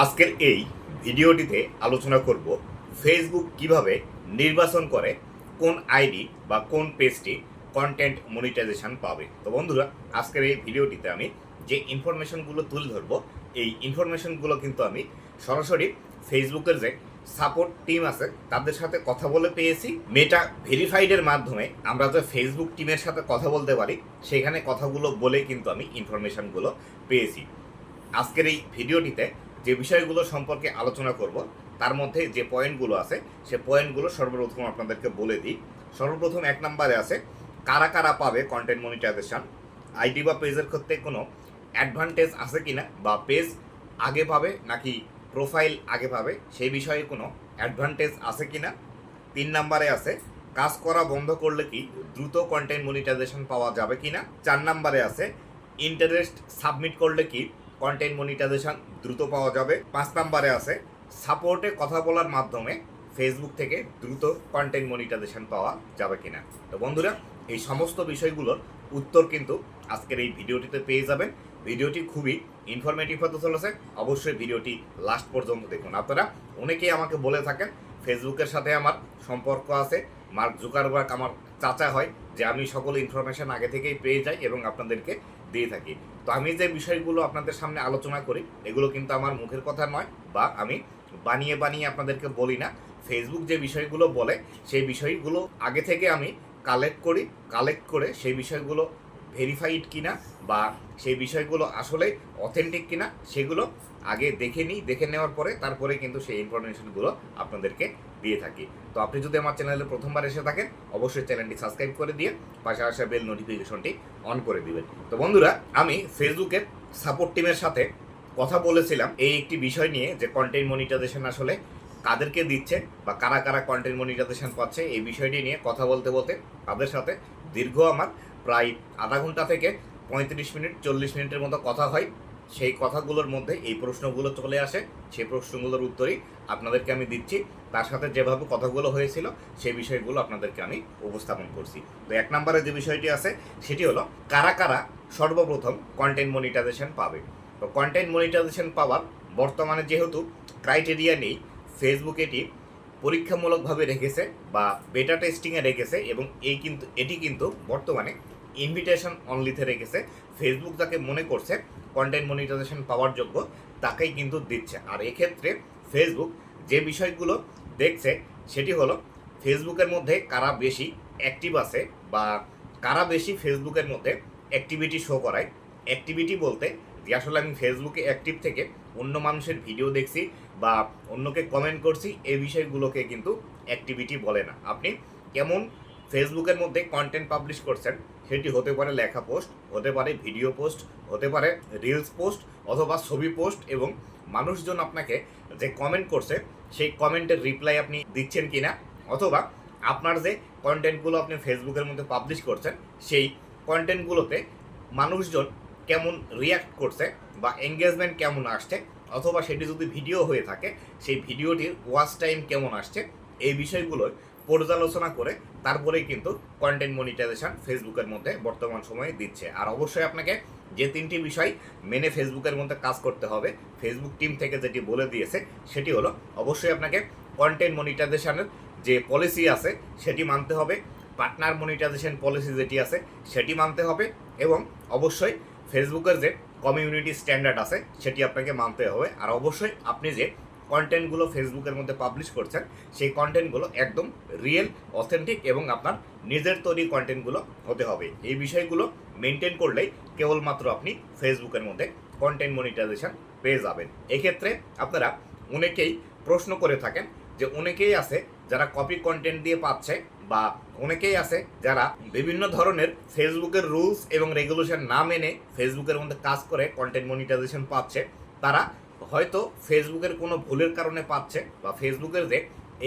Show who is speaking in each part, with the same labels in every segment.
Speaker 1: আজকের এই ভিডিওটিতে আলোচনা করব ফেসবুক কীভাবে নির্বাচন করে, কোন আইডি বা কোন পেজটি কন্টেন্ট মনিটাইজেশন পাবে। তো বন্ধুরা, আজকের এই ভিডিওটিতে আমি যে ইনফরমেশনগুলো তুলে ধরবো, এই ইনফরমেশনগুলো কিন্তু আমি সরাসরি ফেসবুকের যে সাপোর্ট টিম আছে, তাদের সাথে কথা বলে পেয়েছি। মেটা ভেরিফাইডের মাধ্যমে আমরা যে ফেসবুক টিমের সাথে কথা বলতে পারি, সেখানে কথাগুলো বলে কিন্তু আমি ইনফরমেশনগুলো পেয়েছি। আজকের এই ভিডিওটিতে যে বিষয়গুলো সম্পর্কে আলোচনা করব, তার মধ্যে যে পয়েন্টগুলো আছে, সে পয়েন্টগুলো সর্বপ্রথম আপনাদেরকে বলে দিই। সর্বপ্রথম এক নম্বরে আছে, কারা কারা পাবে কন্টেন্ট মনিটাইজেশন আইডি বা পেজের ক্ষেত্রে কোনো অ্যাডভান্টেজ আছে কি না বা পেজ আগে পাবে নাকি প্রোফাইল আগে পাবে, সেই বিষয়ে কোনো অ্যাডভান্টেজ আছে কি না তিন নম্বরে আছে, কাজ করা বন্ধ করলে কি দ্রুত কন্টেন্ট মনিটাইজেশন পাওয়া যাবে কি না চার নম্বরে আছে ইন্টারেস্ট সাবমিট করলে কি কন্টেন্ট মনিটাইজেশন দ্রুত পাওয়া যাবে। পাঁচ নাম্বারে আছে সাপোর্টে কথা বলার মাধ্যমে ফেসবুক থেকে দ্রুত কন্টেন্ট মনিটাইজেশন পাওয়া যাবে কিনা। তো বন্ধুরা, এই সমস্ত বিষয়গুলোর উত্তর কিন্তু আজকের এই ভিডিওটিতে পেয়ে যাবেন। ভিডিওটি খুবই ইনফরমেটিভ হতে চলেছে। অবশ্যই ভিডিওটি লাস্ট পর্যন্ত দেখুন। আপনারা অনেকেই আমাকে বলে থাকেন ফেসবুকের সাথে আমার সম্পর্ক আছে। মার্ক জুকারবার্গ আমার চাচা হয়, যে আমি সকল ইনফরমেশন আগে থেকেই পেয়ে যাই এবং আপনাদেরকে দিয়ে থাকি। তো আমি যে বিষয়গুলো আপনাদের সামনে আলোচনা করি, এগুলো কিন্তু আমার মুখের কথা নয় বা আমি বানিয়ে বানিয়ে আপনাদেরকে বলি না। ফেসবুক যে বিষয়গুলো বলে, সেই বিষয়গুলো আগে থেকে আমি কালেক্ট করি কালেক্ট করে সেই বিষয়গুলো ভেরিফাইড কিনা বা সেই বিষয়গুলো আসলে অথেন্টিক কিনা, সেগুলো আগে দেখে নিই, দেখে নেওয়ার পরে তারপরে কিন্তু সেই ইনফরমেশনগুলো আপনাদেরকে দিয়ে থাকি। তো আপনি যদি আমার চ্যানেলে প্রথমবার এসে থাকেন, অবশ্যই চ্যানেলটি সাবস্ক্রাইব করে দিয়ে পাশে আসা বেল নোটিফিকেশনটি অন করে দিবেন। তো বন্ধুরা, আমি ফেসবুকের সাপোর্ট টিমের সাথে কথা বলেছিলাম এই একটি বিষয় নিয়ে যে কন্টেন্ট মনিটাইজেশন আসলে কাদেরকে দিচ্ছে বা কারা কারা কন্টেন্ট মনিটাইজেশন পাচ্ছে এই বিষয়টি নিয়ে কথা বলতে বলতে তাদের সাথে দীর্ঘ আমার প্রায় আধা ঘণ্টা থেকে পঁয়ত্রিশ মিনিট, চল্লিশ মিনিটের মতো কথা হয়। সেই কথাগুলোর মধ্যে এই প্রশ্নগুলো চলে আসে, সেই প্রশ্নগুলোর উত্তরই আপনাদেরকে আমি দিচ্ছি। তার সাথে যেভাবে কথাগুলো হয়েছিল, সেই বিষয়গুলো আপনাদেরকে আমি উপস্থাপন করছি। তো এক নম্বরে যে বিষয়টি আছে, সেটি হলো কারা কারা সর্বপ্রথম কন্টেন্ট মনিটাইজেশন পাবে? তো কন্টেন্ট মনিটাইজেশন পাওয়ার বর্তমানে যেহেতু ক্রাইটেরিয়া নেই ফেসবুক এটি পরীক্ষামূলকভাবে রেখেছে বা বেটা টেস্টিংয়ে রেখেছে এবং এই কিন্তু, এটি কিন্তু বর্তমানে ইনভিটেশন অনলিতে রেখেছে। ফেসবুক যাকে মনে করছে কন্টেন্ট মনিটাইজেশন পাওয়ার যোগ্য, তাকেই কিন্তু দিচ্ছে। আর এক্ষেত্রে ফেসবুক যে বিষয়গুলো দেখছে, সেটি হলো ফেসবুকের মধ্যে কারা বেশি অ্যাক্টিভ আছে বা কারা বেশি ফেসবুকের মধ্যে অ্যাক্টিভিটি শো করায়। অ্যাক্টিভিটি বলতে যে আসলে আমি ফেসবুকে অ্যাক্টিভ থেকে অন্য মানুষের ভিডিও দেখছি বা অন্যকে কমেন্ট করছি, এই বিষয়গুলোকে কিন্তু অ্যাক্টিভিটি বলে না। আপনি কেমন ফেসবুকের মধ্যে কন্টেন্ট পাবলিশ করছেন, সেটি হতে পারে লেখা পোস্ট হতে পারে ভিডিও পোস্ট হতে পারে রিলস পোস্ট অথবা ছবি পোস্ট এবং মানুষজন আপনাকে যে কমেন্ট করছে, সেই কমেন্টের রিপ্লাই আপনি দিচ্ছেন কিনা অথবা আপনার যে কন্টেন্টগুলো আপনি ফেসবুকের মধ্যে পাবলিশ করছেন, সেই কন্টেন্টগুলোতে মানুষজন কেমন রিয়াক্ট করছে বা এঙ্গেজমেন্ট কেমন আসছে অথবা সেটি যদি ভিডিও হয়ে থাকে, সেই ভিডিওটির ওয়াচ টাইম কেমন আসছে, এই বিষয়গুলোর পর্যালোচনা করে তারপরেই কিন্তু কন্টেন্ট মনিটাইজেশন ফেসবুকের মধ্যে বর্তমান সময়ে দিচ্ছে। আর অবশ্যই আপনাকে যে তিনটি বিষয় মেনে ফেসবুকের মধ্যে কাজ করতে হবে ফেসবুক টিম থেকে যেটি বলে দিয়েছে, সেটি হলো অবশ্যই আপনাকে কন্টেন্ট মনিটাইজেশনের যে পলিসি আছে, সেটি মানতে হবে। পার্টনার মনিটাইজেশন পলিসি যেটি আছে, সেটি মানতে হবে এবং অবশ্যই ফেসবুকের যে কমিউনিটি স্ট্যান্ডার্ড আছে, সেটি আপনাকে মানতে হবে। আর অবশ্যই আপনি যে কন্টেন্টগুলো ফেসবুকের মধ্যে পাবলিশ করছেন, সেই কন্টেন্টগুলো একদম রিয়েল অথেন্টিক এবং আপনার নিজের তৈরি কন্টেন্টগুলো হতে হবে। এই বিষয়গুলো মেনটেন করলেই কেবলমাত্র আপনি ফেসবুকের মধ্যে কন্টেন্ট মনিটাইজেশন পেয়ে যাবেন। এক্ষেত্রে আপনারা অনেকেই প্রশ্ন করে থাকেন যে অনেকেই আছে যারা কপি কন্টেন্ট দিয়ে পাচ্ছে বা অনেকেই আছে যারা বিভিন্ন ধরনের ফেসবুকের রুলস এবং রেগুলেশন না মেনে ফেসবুকের মধ্যে কাজ করে কন্টেন্ট মনিটাইজেশন পাচ্ছে। তারা হয়তো ফেসবুকের কোনো ভুলের কারণে পাচ্ছে বা ফেসবুকের যে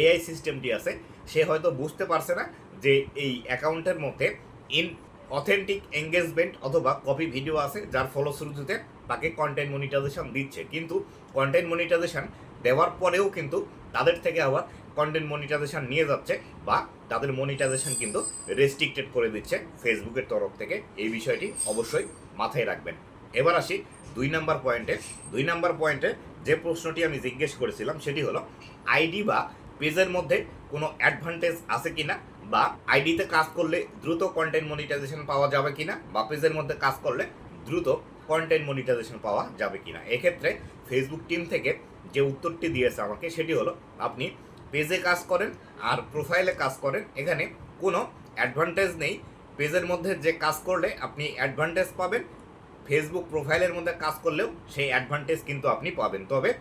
Speaker 1: এআই সিস্টেমটি আছে, সে হয়তো বুঝতে পারছে না যে এই অ্যাকাউন্টের মধ্যে ইন অথেন্টিক এঙ্গেজমেন্ট অথবা কপি ভিডিও আছে, যার ফলশ্রুতিতে তাকে কন্টেন্ট মনিটাইজেশন দিচ্ছে। কিন্তু কন্টেন্ট মনিটাইজেশন দেওয়ার পরেও কিন্তু তাদের থেকে আবার কন্টেন্ট মনিটাইজেশন নিয়ে যাচ্ছে বা তাদের মনিটাইজেশন কিন্তু রেস্ট্রিক্টেড করে দিচ্ছে ফেসবুকের তরফ থেকে। এই বিষয়টি অবশ্যই মাথায় রাখবেন। এবার আসি দুই নাম্বার পয়েন্টে দুই নাম্বার পয়েন্টে যে প্রশ্নটি আমি জিজ্ঞেস করেছিলাম সেটি হলো আইডি বা পেজের মধ্যে কোনো অ্যাডভান্টেজ আছে কিনা বা আইডিতে কাজ করলে দ্রুত কন্টেন্ট মনিটাইজেশন পাওয়া যাবে কি না বা পেজের মধ্যে কাজ করলে দ্রুত কন্টেন্ট মনিটাইজেশন পাওয়া যাবে কি না এক্ষেত্রে ফেসবুক টিম থেকে যে উত্তরটি দিয়েছে আমাকে সেটি হলো, আপনি পেজে কাজ করেন আর প্রোফাইলে কাজ করেন, এখানে কোনো অ্যাডভান্টেজ নেই। পেজের মধ্যে যে কাজ করলে আপনি অ্যাডভান্টেজ পাবেন ফেসবুক প্রোফাইলের মধ্যে কাজ করলেও সেই অ্যাডভান্টেজ কিন্তু আপনি পাবেন। তবে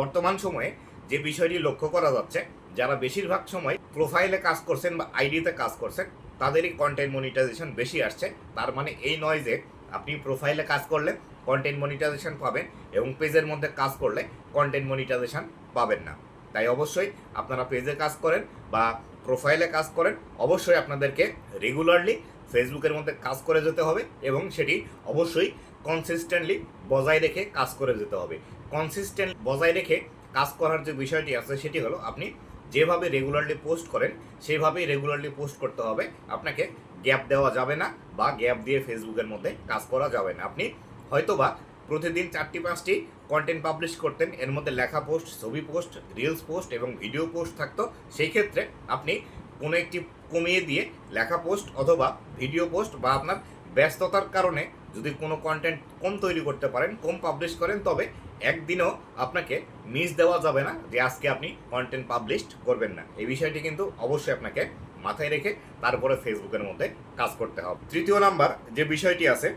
Speaker 1: বর্তমান সময়ে যে বিষয়টি লক্ষ্য করা যাচ্ছে, যারা বেশিরভাগ সময় প্রোফাইলে কাজ করছেন বা আইডিতে কাজ করছেন, তাদেরই কন্টেন্ট মনিটাইজেশন বেশি আসছে। তার মানে এই নয় যে আপনি প্রোফাইলে কাজ করলে কন্টেন্ট মনিটাইজেশন পাবেন এবং পেজের মধ্যে কাজ করলে কন্টেন্ট মনিটাইজেশন পাবেন না। তাই অবশ্যই আপনারা পেজে কাজ করেন বা প্রোফাইলে কাজ করেন, অবশ্যই আপনাদেরকে রেগুলারলি ফেসবুকের মধ্যে কাজ করে যেতে হবে এবং সেটি অবশ্যই কনসিস্টেন্টলি বজায় রেখে কাজ করে যেতে হবে। কনসিস্টেন্ট বজায় রেখে কাজ করার যে বিষয়টি আছে সেটি হলো আপনি যেভাবে রেগুলারলি পোস্ট করেন, সেভাবেই রেগুলারলি পোস্ট করতে হবে। আপনাকে গ্যাপ দেওয়া যাবে না বা গ্যাপ দিয়ে ফেসবুকের মধ্যে কাজ করা যাবে না। আপনি হয়তোবা প্রতিদিন চারটি, পাঁচটি কন্টেন্ট পাবলিশ করতেন, এর মধ্যে লেখা পোস্ট ছবি পোস্ট রিলস পোস্ট এবং ভিডিও পোস্ট থাকতো। সেই ক্ষেত্রে আপনি কোনো একটি কমিয়ে দিয়ে লেখা পোস্ট অথবা ভিডিও পোস্ট বা আপনার ব্যস্ততার কারণে যদি কোনো কন্টেন্ট কম তৈরি করতে পারেন, কম পাবলিশ করেন, তবে একদিনও আপনাকে মিস দেওয়া যাবে না যে আজকে আপনি কন্টেন্ট পাবলিশ করবেন না। এই বিষয়টি কিন্তু অবশ্যই আপনাকে মাথায় রেখে তারপরে ফেসবুকের মধ্যে কাজ করতে হবে। তৃতীয় নাম্বার যে বিষয়টি আছে,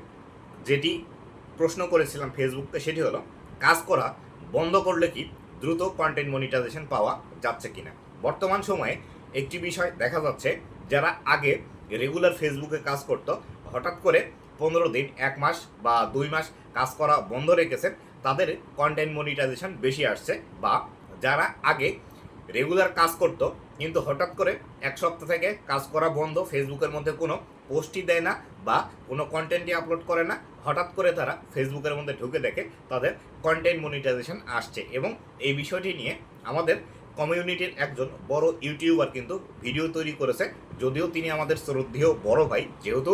Speaker 1: যেটি প্রশ্ন করেছিলাম ফেসবুককে সেটি হলো, কাজ করা বন্ধ করলে কি দ্রুত কন্টেন্ট মনিটাইজেশন পাওয়া যাচ্ছে কিনা? বর্তমান সময়ে একটি বিষয় দেখা যাচ্ছে যারা আগে রেগুলার ফেসবুকে কাজ করতো, হঠাৎ করে পনেরো দিন, এক মাস বা দুই মাস কাজ করা বন্ধ রেখেছেন, তাদের কন্টেন্ট মনিটাইজেশন বেশি আসছে বা যারা আগে রেগুলার কাজ করতো, কিন্তু হঠাৎ করে এক সপ্তাহ থেকে কাজ করা বন্ধ ফেসবুকের মধ্যে কোনো পোস্টই দেয় না বা কোনো কন্টেন্টই আপলোড করে না, হঠাৎ করে তারা ফেসবুকের মধ্যে ঢুকে দেখে তাদের কন্টেন্ট মনিটাইজেশন আসছে। এবং এই বিষয়টি নিয়ে আমাদের কমিউনিটির একজন বড় ইউটিউবার কিন্তু ভিডিও তৈরি করেছে, যদিও তিনি আমাদের শ্রদ্ধেয় বড় ভাই, যেহেতু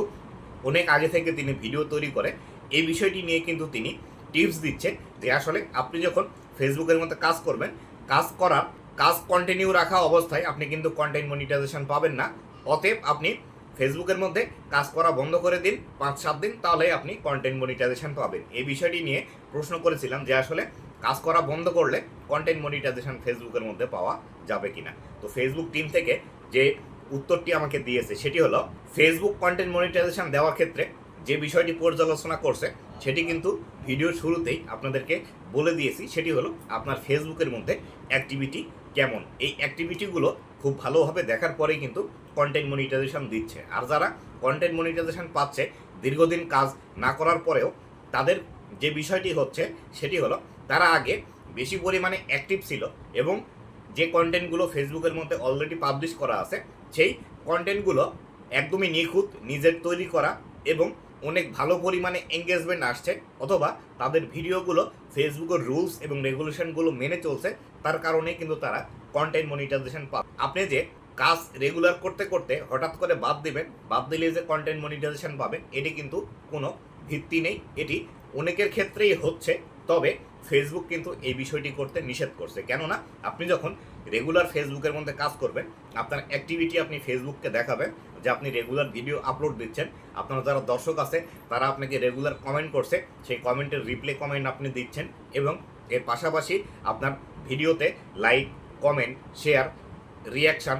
Speaker 1: অনেক আগে থেকে তিনি ভিডিও তৈরি করে, এই বিষয়টি নিয়ে কিন্তু তিনি টিপস দিচ্ছে যে আসলে আপনি যখন ফেসবুকের মধ্যে কাজ করবেন, কাজ করার, কাজ কন্টিনিউ রাখা অবস্থায় আপনি কিন্তু কন্টেন্ট মনিটাইজেশন পাবেন না। অতএব আপনি ফেসবুকের মধ্যে কাজ করা বন্ধ করে দিন, পাঁচ সাত দিন তাহলে আপনি কন্টেন্ট মনিটাইজেশন পাবেন। এই বিষয়টি নিয়ে প্রশ্ন করেছিলাম যে আসলে কাজ করা বন্ধ করলে কন্টেন্ট মনিটাইজেশন ফেসবুকের মধ্যে পাওয়া যাবে কিনা। তো ফেসবুক টিম থেকে যে উত্তরটি আমাকে দিয়েছে, সেটি হলো ফেসবুক কন্টেন্ট মনিটাইজেশন দেওয়ার ক্ষেত্রে যে বিষয়টি পর্যালোচনা করছে, সেটি কিন্তু ভিডিওর শুরুতেই আপনাদেরকে বলে দিয়েছি, সেটি হলো আপনার ফেসবুকের মধ্যে অ্যাক্টিভিটি কেমন? এই অ্যাক্টিভিটিগুলো খুব ভালোভাবে দেখার পরেই কিন্তু কন্টেন্ট মনিটাইজেশন দিচ্ছে। আর যারা কন্টেন্ট মনিটাইজেশন পাচ্ছে, দীর্ঘদিন কাজ না করার পরেও তাদের যে বিষয়টি হচ্ছে, সেটি হলো তারা আগে বেশি পরিমাণে অ্যাক্টিভ ছিল এবং যে কন্টেন্টগুলো ফেসবুকের মধ্যে অলরেডি পাবলিশ করা আছে, সেই কন্টেন্টগুলো একদমই নিখুঁত, নিজের তৈরি করা এবং অনেক ভালো পরিমাণে এঙ্গেজমেন্ট আসছে অথবা তাদের ভিডিওগুলো ফেসবুকের রুলস এবং রেগুলেশনগুলো মেনে চলছে, তার কারণে কিন্তু তারা কন্টেন্ট মনিটাইজেশন পাবে আপনি যে কাজ রেগুলার করতে করতে হঠাৎ করে বাদ দিবেন, বাদ দিলে যে কন্টেন্ট মনিটাইজেশন পাবেন এটি কিন্তু কোনো ভিত্তি নেই, এটি অনেকের ক্ষেত্রেই হচ্ছে। তবে ফেসবুক কিন্তু এই বিষয়টি করতে নিষেধ করছে। কেননা আপনি যখন রেগুলার ফেসবুকের মধ্যে কাজ করবেন, আপনার অ্যাক্টিভিটি আপনি ফেসবুককে দেখাবেন যে আপনি রেগুলার ভিডিও আপলোড দিচ্ছেন। আপনার যারা দর্শক আছে, তারা আপনাকে রেগুলার কমেন্ট করছে। সেই কমেন্টের রিপ্লে কমেন্ট আপনি দিচ্ছেন এবং এর পাশাপাশি আপনার ভিডিওতে লাইক কমেন্ট শেয়ার রিয়াকশান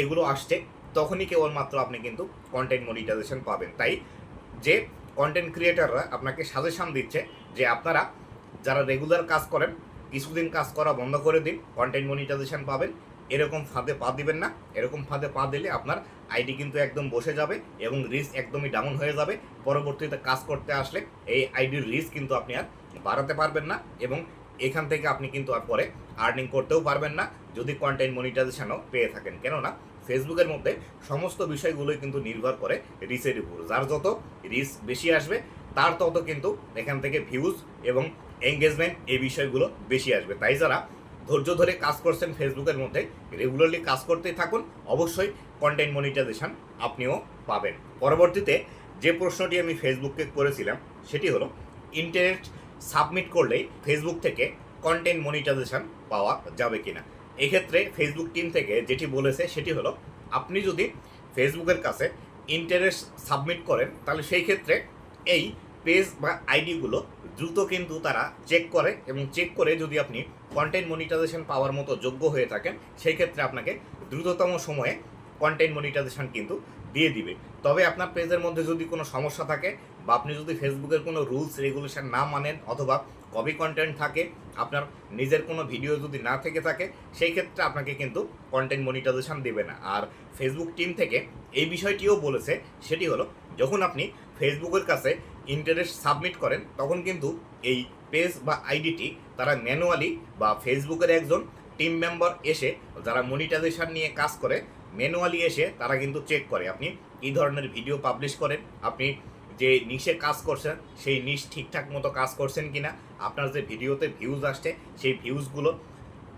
Speaker 1: এগুলো আসছে। তখনই কেবলমাত্র আপনি কিন্তু কন্টেন্ট মনিটাইজেশন পাবেন। তাই যে কন্টেন্ট ক্রিয়েটাররা আপনাকে সাজেশন দিচ্ছে যে আপনারা যারা রেগুলার কাজ করেন, কিছুদিন কাজ করা বন্ধ করে দিন কন্টেন্ট মনিটাইজেশন পাবেন, এরকম ফাঁদে পা দিবেন না, এরকম ফাঁদে পা দিলে আপনার আইডি কিন্তু একদম বসে যাবে এবং রিস্ক একদমই ডাউন হয়ে যাবে। পরবর্তীতে কাজ করতে আসলে এই আইডির রিস্ক কিন্তু আপনি আর বাড়াতে পারবেন না এবং এখান থেকে আপনি কিন্তু আর পরে আর্নিং করতেও পারবেন না যদি কন্টেন্ট মনিটাইজেশনও পেয়ে থাকেন। কেননা, ফেসবুকের মধ্যে সমস্ত বিষয়গুলোই কিন্তু নির্ভর করে রিসের উপর। যার যত রিস্ক বেশি আসবে, তার তত কিন্তু এখান থেকে ভিউজ এবং এঙ্গেজমেন্ট এই বিষয়গুলো বেশি আসবে। তাই যারা ধৈর্য ধরে কাজ করছেন ফেসবুকের মধ্যে রেগুলারলি কাজ করতেই থাকুন। অবশ্যই কন্টেন্ট মনিটাইজেশন আপনিও পাবেন। পরবর্তীতে যে প্রশ্নটি আমি ফেসবুককে করেছিলাম, সেটি হলো ইন্টারনেট সাবমিট করলেই ফেসবুক থেকে কন্টেন্ট মনিটাইজেশন পাওয়া যাবে কিনা। এক্ষেত্রে ফেসবুক টিম থেকে যেটি বলেছে, সেটি হলো, আপনি যদি ফেসবুকের কাছে ইন্টারেস্ট সাবমিট করেন, তাহলে সেই ক্ষেত্রে এই পেজ বা আইডিগুলো দ্রুত কিন্তু তারা চেক করে এবং চেক করে যদি আপনি কন্টেন্ট মনিটাইজেশন পাওয়ার মতো যোগ্য হয়ে থাকেন সেই ক্ষেত্রে আপনাকে দ্রুততম সময়ে কন্টেন্ট মনিটাইজেশন কিন্তু দিয়ে দিবে। তবে আপনার পেজের মধ্যে যদি কোনো সমস্যা থাকে বা আপনি যদি ফেসবুকের কোনো রুলস রেগুলেশন না মানেন অথবা কপি কন্টেন্ট থাকে, আপনার নিজের কোনো ভিডিও যদি না থেকে থাকে সেই ক্ষেত্রে আপনাকে কিন্তু কন্টেন্ট মনিটাইজেশন দেবে না। আর ফেসবুক টিম থেকে এই বিষয়টিও বলেছে, সেটি হলো যখন আপনি ফেসবুকের কাছে ইন্টারেস্ট সাবমিট করেন, তখন কিন্তু এই পেজ বা আইডিটি তারা ম্যানুয়ালি বা ফেসবুকের একজন টিম মেম্বার এসে যারা মনিটাইজেশন নিয়ে কাজ করে ম্যানুয়ালি এসে তারা কিন্তু চেক করে, আপনি কী ধরনের ভিডিও পাবলিশ করেন, আপনি যে নিশে কাজ করছেন, সেই নিশ ঠিকঠাক মতো কাজ করছেন কিনা, আপনার যে ভিডিওতে ভিউজ আসছে, সেই ভিউজগুলো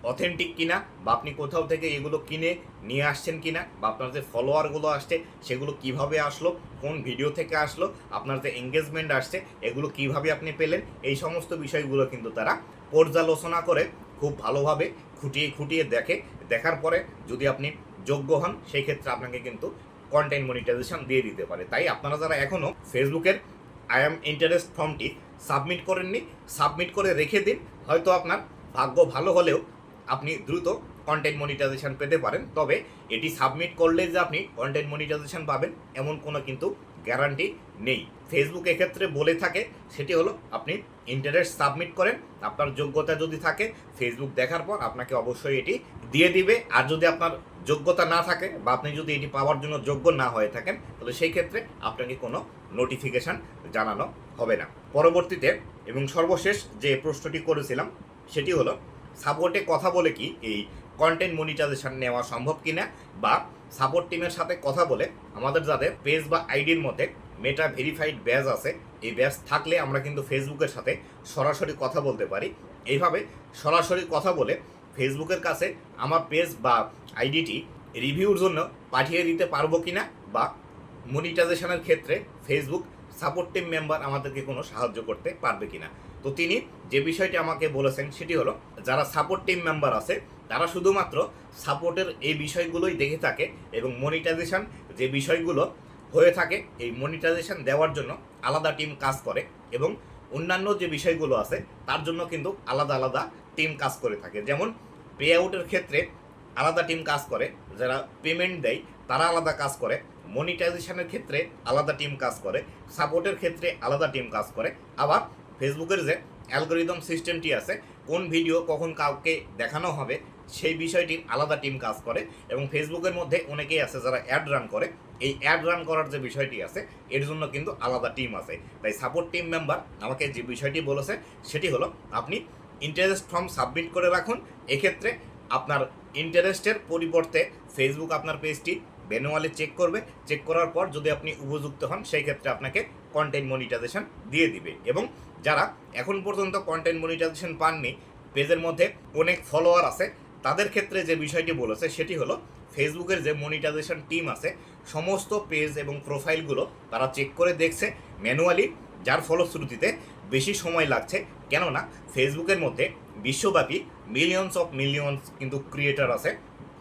Speaker 1: অথেন্টিক কিনা, বা আপনি কোথাও থেকে এগুলো কিনে নিয়ে আসছেন কিনা, বা আপনার যে ফলোয়ারগুলো আসছে, সেগুলো কীভাবে আসলো, কোন ভিডিও থেকে আসলো, আপনার যে এঙ্গেজমেন্ট আসছে, এগুলো কীভাবে আপনি পেলেন, এই সমস্ত বিষয়গুলো কিন্তু তারা পর্যালোচনা করে, খুব ভালোভাবে খুঁটিয়ে খুঁটিয়ে দেখে। দেখার পরে যদি আপনি যোগ্য হন, সেই ক্ষেত্রে আপনাকে কিন্তু কন্টেন্ট মনিটাইজেশন দিয়ে দিতে পারে। তাই আপনারা যারা এখনও ফেসবুকের আই এম ইন্টারেস্ট ফর্মটি সাবমিট করেননি সাবমিট করে রেখে দিন। হয়তো আপনার ভাগ্য ভালো হলেও আপনি দ্রুত কন্টেন্ট মনিটাইজেশন পেতে পারেন। তবে এটি সাবমিট করলে যে আপনি কন্টেন্ট মনিটাইজেশন পাবেন, এমন কোনো কিন্তু গ্যারান্টি নেই। ফেসবুক এক্ষেত্রে বলে থাকে, সেটি হলো আপনি ইন্টারেস্ট সাবমিট করেন, আপনার যোগ্যতা যদি থাকে ফেসবুক দেখার পর আপনাকে অবশ্যই এটি দিয়ে দিবে। আর যদি আপনার যোগ্যতা না থাকে বা আপনি যদি এটি পাওয়ার জন্য যোগ্য না হয়ে থাকেন, তাহলে সেই ক্ষেত্রে আপনাকে কোনো নোটিফিকেশান জানানো হবে না। পরবর্তীতে এবং সর্বশেষ যে প্রশ্নটি করেছিলাম, সেটি হলো সাপোর্টে কথা বলে কি? এই কন্টেন্ট মনিটাইজেশন নেওয়া সম্ভব কিনা? বা সাপোর্ট টিমের সাথে কথা বলে আমাদের যাদের পেজ বা আইডির মধ্যে মেটা ভেরিফাইড ব্যাজ আছে, এই ব্যাজ থাকলে আমরা কিন্তু ফেসবুকের সাথে সরাসরি কথা বলতে পারি। এইভাবে সরাসরি কথা বলে ফেসবুকের কাছে আমার পেজ বা আইডিটি রিভিউর জন্য পাঠিয়ে দিতে পারব কিনা? বা মনিটাইজেশনের ক্ষেত্রে ফেসবুক সাপোর্ট টিম মেম্বার আমাদেরকে কোনো সাহায্য করতে পারবে কিনা। তো তিনি যে বিষয়টি আমাকে বলেছেন সেটি হলো, যারা সাপোর্ট টিম মেম্বার আছে, তারা শুধুমাত্র সাপোর্টের এই বিষয়গুলোই দেখে থাকে এবং মনিটাইজেশন যে বিষয়গুলো হয়ে থাকে, এই মনিটাইজেশন দেওয়ার জন্য আলাদা টিম কাজ করে এবং অন্যান্য যে বিষয়গুলো আছে, তার জন্য কিন্তু আলাদা আলাদা টিম কাজ করে থাকে। যেমন পে আউটের ক্ষেত্রে আলাদা টিম কাজ করে, যারা পেমেন্ট দেয়, তারা আলাদা কাজ করে মনিটাইজেশনের ক্ষেত্রে আলাদা টিম কাজ করে সাপোর্টের ক্ষেত্রে আলাদা টিম কাজ করে। আবার ফেসবুকের যে অ্যালগোরিদম সিস্টেমটি আছে, কোন ভিডিও কখন কাউকে দেখানো হবে, সেই বিষয়টির আলাদা টিম কাজ করে। এবং ফেসবুকের মধ্যে অনেকেই আছে যারা অ্যাড রান করে। এই অ্যাড রান করার যে বিষয়টি আছে, এর জন্য কিন্তু আলাদা টিম আছে। তাই সাপোর্ট টিম মেম্বার আমাকে যে বিষয়টি বলেছে, সেটি হলো আপনি ইন্টারেস্ট ফর্ম সাবমিট করে রাখুন। এক্ষেত্রে আপনার ইন্টারেস্টের পরিবর্তে ফেসবুক আপনার পেজটি ম্যানুয়ালি চেক করবে, চেক করার পর যদি আপনি উপযুক্ত হন, সেই ক্ষেত্রে আপনাকে কন্টেন্ট মনিটাইজেশন দিয়ে দিবে। এবং যারা এখন পর্যন্ত কন্টেন্ট মনিটাইজেশন পাননি, পেজের মধ্যে অনেক ফলোয়ার আছে, তাদের ক্ষেত্রে যে বিষয়টি বলেছে, সেটি হলো ফেসবুকের যে মনিটাইজেশন টিম আছে, সমস্ত পেজ এবং প্রোফাইলগুলো তারা চেক করে দেখছে ম্যানুয়ালি যার ফলশ্রুতিতে বেশি সময় লাগছে। কেননা ফেসবুকের মধ্যে বিশ্বব্যাপী মিলিয়নস অফ মিলিয়নস কিন্তু ক্রিয়েটার আছে।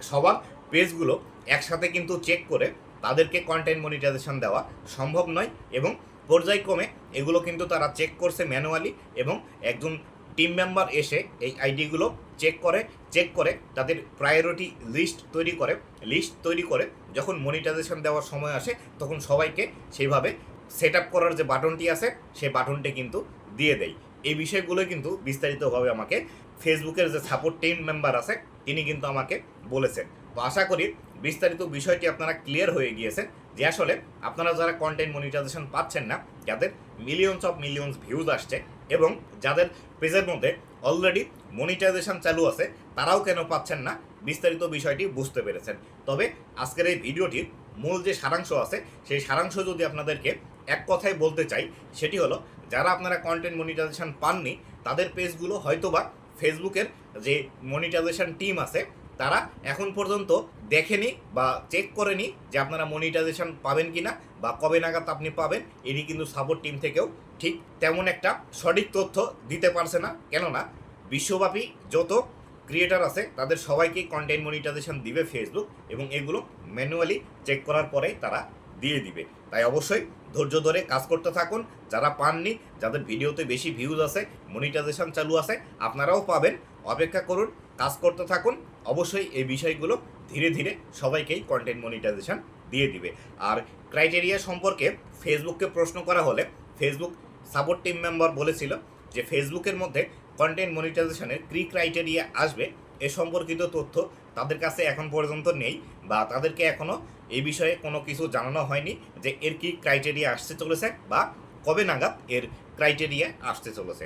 Speaker 1: সবার পেজগুলো একসাথে কিন্তু চেক করে তাদেরকে কন্টেন্ট মনিটাইজেশন দেওয়া সম্ভব নয় এবং পর্যায়ক্রমে এগুলো কিন্তু তারা চেক করছে ম্যানুয়ালি এবং একজন টিম মেম্বার এসে এই আইডিগুলো চেক করে চেক করে, তাদের প্রায়োরিটি লিস্ট তৈরি করে লিস্ট তৈরি করে যখন মনিটাইজেশন দেওয়ার সময় আসে তখন সবাইকে সেইভাবে সেট আপ করার যে বাটনটি আছে সেই বাটনটি কিন্তু দিয়ে দেয়। এই বিষয়গুলো কিন্তু বিস্তারিতভাবে আমাকে ফেসবুকের যে সাপোর্ট টিম মেম্বার আছে তিনি কিন্তু আমাকে বলেছেন। তো আশা করি বিস্তারিত বিষয়টি আপনারা ক্লিয়ার হয়ে গিয়েছে যে আসলে আপনারা যারা কন্টেন্ট মনিটাইজেশন পাচ্ছেন না, যাদের মিলিয়নস অফ মিলিয়নস ভিউজ আসছে এবং যাদের পেজের মধ্যে অলরেডি মনিটাইজেশন চালু আছে, তারাও কেন পাচ্ছেন না? বিস্তারিত বিষয়টি বুঝতে পেরেছেন। তবে আজকের এই ভিডিওটির মূল যে সারাংশ আছে, সেই সারাংশ যদি আপনাদেরকে এক কথায় বলতে চাই, সেটি হলো, যারা আপনারা কন্টেন্ট মনিটাইজেশন পাননি, তাদের পেজগুলো হয়তোবা ফেসবুকের যে মনিটাইজেশন টিম আছে তারা এখন পর্যন্ত দেখেনি বা চেক করেনি যে আপনারা মনিটাইজেশন পাবেন কি না বা কবে নাগাদ আপনি পাবেন। এটি কিন্তু সাপোর্ট টিম থেকেও ঠিক তেমন একটা সঠিক তথ্য দিতে পারছে না। কেননা বিশ্বব্যাপী যত ক্রিয়েটার আছে, তাদের সবাইকেই কন্টেন্ট মনিটাইজেশন দিবে ফেসবুক এবং এগুলো ম্যানুয়ালি চেক করার পরে তারা দিয়ে দিবে। তাই অবশ্যই ধৈর্য ধরে কাজ করতে থাকুন। যারা পাননি, যাদের ভিডিওতে বেশি ভিউজ আছে মনিটাইজেশন চালু আছে, আপনারাও পাবেন। অপেক্ষা করুন, কাজ করতে থাকুন। অবশ্যই এই বিষয়গুলো ধীরে ধীরে সবাইকেই কন্টেন্ট মনিটাইজেশন দিয়ে দিবে। আর ক্রাইটেরিয়া সম্পর্কে ফেসবুককে প্রশ্ন করা হলে ফেসবুক সাপোর্ট টিম মেম্বার বলেছিল যে ফেসবুকের মধ্যে কন্টেন্ট মনিটাইজেশনের ক্রি ক্রাইটেরিয়া আসবে। এ সম্পর্কিত তথ্য তাদের কাছে এখন পর্যন্ত নেই বা তাদেরকে এখনও এই বিষয়ে কোনো কিছু জানানো হয়নি যে এর কি ক্রাইটেরিয়া আসতে চলেছে বা কবে নাগাদ এর ক্রাইটেরিয়া আসতে চলেছে।